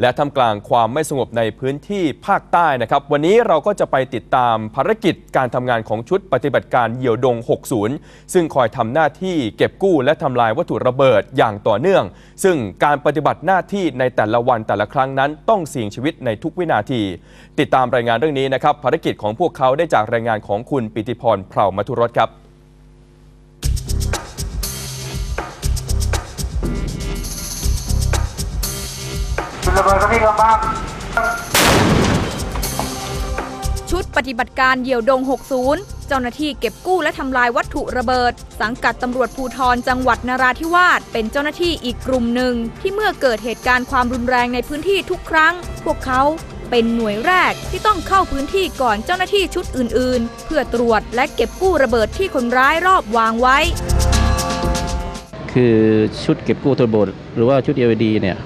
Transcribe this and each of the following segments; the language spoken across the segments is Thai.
และท่ามกลางความไม่สงบในพื้นที่ภาคใต้นะครับ วันนี้เราก็จะไปติดตามภารกิจการทำงานของชุดปฏิบัติการเหยี่ยวดง 60 ซึ่งคอยทำหน้าที่เก็บกู้และทำลายวัตถุระเบิดอย่างต่อเนื่อง ซึ่งการปฏิบัติหน้าที่ในแต่ละวันแต่ละครั้งนั้นต้องเสี่ยงชีวิตในทุกวินาที ติดตามรายงานเรื่องนี้นะครับภารกิจของพวกเขาได้จากรายงานของคุณปิติพรเผ่ามัทุรสครับ ระเบิดก็พี่กำบังชุดปฏิบัติการเหยี่ยวดง 60 เจ้าหน้าที่เก็บกู้และทำลายวัตถุระเบิด สังกัดตำรวจภูธรจังหวัดนราธิวาสเป็นเจ้าหน้าที่อีกกลุ่มหนึ่ง ที่เมื่อเกิดเหตุการณ์ความรุนแรงในพื้นที่ทุกครั้ง พวกเขาเป็นหน่วยแรกที่ต้องเข้าพื้นที่ก่อนเจ้าหน้าที่ชุดอื่น ๆ เพื่อตรวจและเก็บกู้ระเบิดที่คนร้ายรอบวางไว้ คือชุดเก็บกู้ตัวโบดหรือว่าชุด LED เนี่ย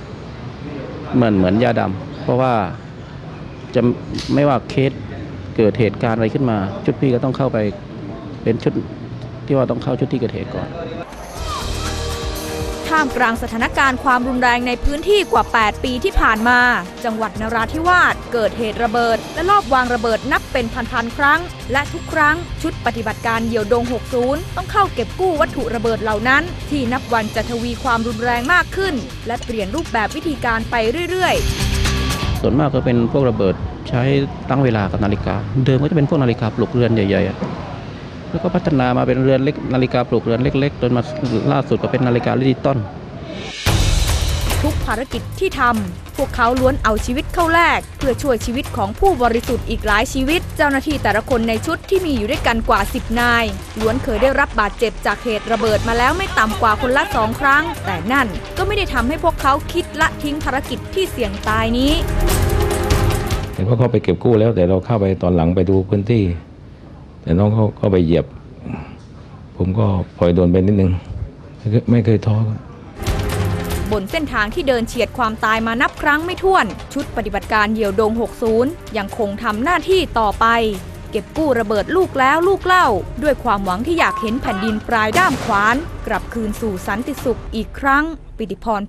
มือนเหมือนยาดำเพราะว่าจะไม่ว่าเคสเกิดเหตุการณ์อะไรขึ้นมา ชุดพี่ก็ต้องเข้าไปเป็นชุดที่ว่าต้องเข้าชุดที่เกิดเหตุก่อน ท่ามกลางสถานการณ์ความรุนแรงในพื้นที่กว่า 8 ปีที่ผ่านมา จังหวัดนราธิวาสเกิดเหตุระเบิด และลอบวางระเบิดนับเป็นพันๆครั้ง และทุกครั้งชุดปฏิบัติการเหยี่ยวดง 60 ต้องเข้าเก็บกู้วัตถุระเบิดเหล่านั้น ที่นับวันจะทวีความรุนแรงมากขึ้น และเปลี่ยนรูปแบบวิธีการไปเรื่อยๆ ส่วนมากก็เป็นพวกระเบิดใช้ตั้งเวลากับนาฬิกา เดิมก็จะเป็นพวกนาฬิกาปลุกเรือนใหญ่ๆ แล้วก็พัฒนามาเป็นเรือนเล็กนาฬิกาปลุกเรือนเล็ก ๆ จนมาล่าสุดก็เป็นนาฬิกาดิจิตอลทุกภารกิจที่ทำพวกเขาล้วนเอาชีวิตเข้าแลกเพื่อช่วยชีวิตของผู้บริสุทธิ์อีกหลายชีวิต เจ้าหน้าที่แต่ละคนในชุดที่มีอยู่ด้วยกันกว่า 10 นาย ล้วนเคยได้รับบาดเจ็บจากเหตุระเบิดมาแล้วไม่ต่ำกว่าคนละสองครั้ง แต่นั่นก็ไม่ได้ทำให้พวกเขาคิดละทิ้งภารกิจที่เสี่ยงตายนี้ เห็นว่าเขาไปเก็บกู้แล้วแต่เราเข้าไปตอนหลังไปดูพื้นที่ แต่น้องเขาเข้าไปเหยียบ ผมก็พลอยโดนไปนิดนึง ไม่เคยท้อครับบนเส้นทางที่เดินเฉียดความตายมานับครั้งไม่ถ้วน ชุดปฏิบัติการเหยี่ยวดง 60 ยังคงทำหน้าที่ต่อไป เก็บกู้ระเบิดลูกแล้วลูกเล่า ด้วยความหวังที่อยากเห็นแผ่นดินปลายด้ามขวาน กลับคืนสู่สันติสุขอีกครั้ง ปิติพร